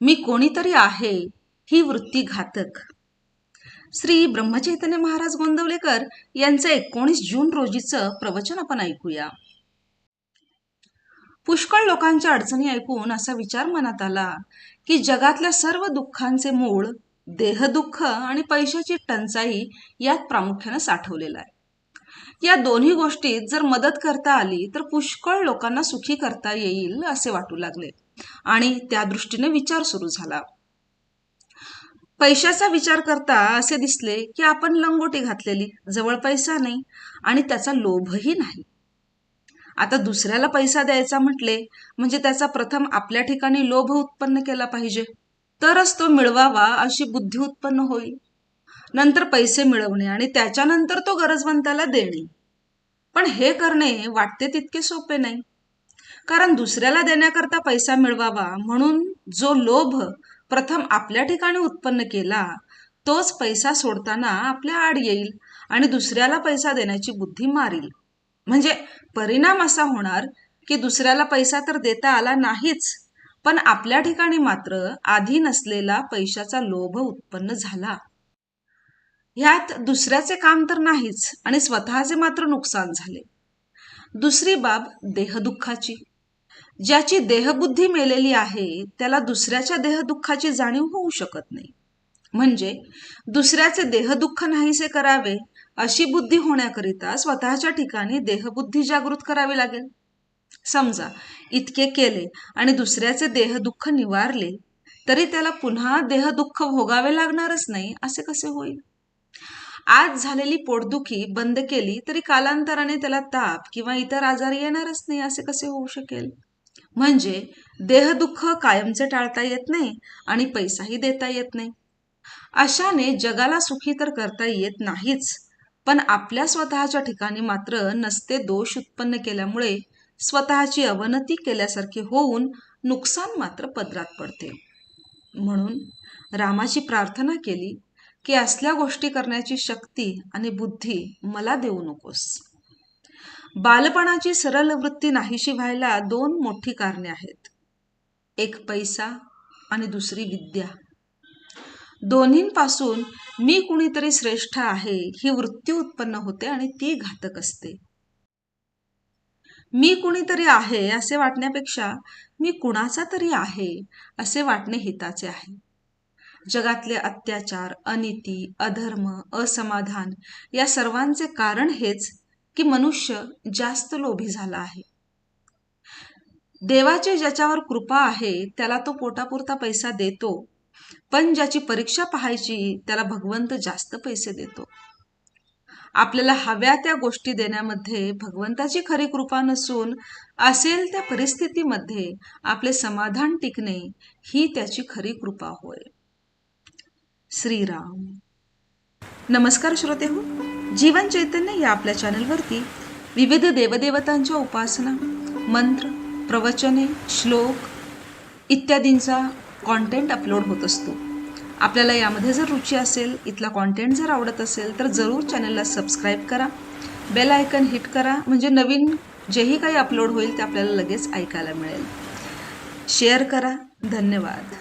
मी कोणीतरी आहे ही वृत्ती घातक. श्री ब्रह्मचैतन्य महाराज गोंदवलेकर यांचं एकोणीस जून रोजीचं प्रवचन आपण ऐकूया. पुष्कळ लोकांच्या अडचणी ऐकून असा विचार मनात आला की जगातल्या सर्व दुःखांचे मूळ देहदुःख आणि पैशाची टंचाई यात प्रामुख्यानं साठवलेला आहे. या दोन्ही गोष्टीत जर मदत करता आली तर पुष्कळ लोकांना सुखी करता येईल असे वाटू लागले. आणि त्या दृष्टीने विचार सुरू झाला. पैशाचा विचार करता असे दिसले की आपण लंगोटी घातलेली जवळ पैसा नाही आणि त्याचा लोभही नाही. आता दुसऱ्याला पैसा द्यायचा म्हटले म्हणजे त्याचा प्रथम आपल्या ठिकाणी लोभ उत्पन्न केला पाहिजे. तरच तो मिळवावा अशी बुद्धी उत्पन्न होईल. नंतर पैसे मिळवणे आणि त्याच्यानंतर तो गरजवंताला देणे. पण हे करणे वाटते तितके सोपे नाही. कारण दुसऱ्याला देण्याकरता पैसा मिळवावा म्हणून जो लोभ प्रथम आपल्या ठिकाणी उत्पन्न केला तोच पैसा सोडताना आपल्या आड येईल आणि दुसऱ्याला पैसा देण्याची बुद्धी मारील. म्हणजे परिणाम असा होणार की दुसऱ्याला पैसा तर देता आला नाहीच पण आपल्या ठिकाणी मात्र आधी नसलेला पैशाचा लोभ उत्पन्न झाला. ह्यात दुसऱ्याचे काम तर नाहीच आणि स्वतःचे मात्र नुकसान झाले. दुसरी बाब देहदुःखाची. ज्याची देहबुद्धी मेलेली आहे त्याला दुसऱ्याच्या देहदुःखाची जाणीव होऊ शकत नाही. म्हणजे दुसऱ्याचे देहदुःख नाहीसे करावे अशी बुद्धी होण्याकरिता स्वतःच्या ठिकाणी देहबुद्धी जागृत करावी लागेल. समजा इतके केले आणि दुसऱ्याचे देहदुःख निवारले तरी त्याला पुन्हा देहदुःख भोगावे लागणारच नाही असे कसे होईल? आज झालेली पोटदुखी बंद केली तरी कालांतराने त्याला ताप किंवा इतर आजार येणारच नाही असे कसे होऊ शकेल? म्हणजे देहदुःख कायमचे टाळता येत नाही आणि पैसाही देता येत नाही. अशाने जगाला सुखी तर करता येत नाहीच पण आपल्या स्वतःच्या ठिकाणी मात्र नसते दोष उत्पन्न केल्यामुळे स्वतःची अवनती केल्यासारखे होऊन नुकसान मात्र पदरात पडते. म्हणून रामाची प्रार्थना केली की असल्या गोष्टी करण्याची शक्ती आणि बुद्धी मला देऊ नकोस. बालपणाची सरळ वृत्ती नाहीशी व्हायला दोन मोठी कारणे आहेत. एक पैसा आणि दुसरी विद्या. दोन्हींपासून मी कुणीतरी श्रेष्ठ आहे ही वृत्ती उत्पन्न होते आणि ती घातक असते. मी कुणीतरी आहे असे वाटण्यापेक्षा मी कुणाचा तरी आहे असे वाटणे हिताचे आहे. जगातले अत्याचार अनिती अधर्म असमाधान या सर्वांचे कारण हेच की मनुष्य जास्त लोभी झाला आहे. देवाची ज्याच्यावर कृपा आहे त्याला तो पोटापुरता पैसा देतो पण ज्याची परीक्षा पाहायची त्याला भगवंत जास्त पैसे देतो. आपल्याला हव्या त्या गोष्टी देण्यामध्ये भगवंताची खरी कृपा नसून असेल त्या परिस्थितीमध्ये आपले समाधान टिकणे ही त्याची खरी कृपा होय. श्रीराम. नमस्कार श्रोते हो जीवन चैतन्य या आपल्या चॅनलवरती विविध देवदेवतांच्या उपासना मंत्र प्रवचने श्लोक इत्यादींचा कॉन्टेंट अपलोड होत असतो. आपल्याला यामध्ये जर रुची असेल इथला कॉन्टेंट जर आवडत असेल तर जरूर चॅनलला सबस्क्राईब करा. बेल आयकन हिट करा म्हणजे नवीन जेही काही अपलोड होईल ते आपल्याला लगेच ऐकायला मिळेल. शेअर करा. धन्यवाद.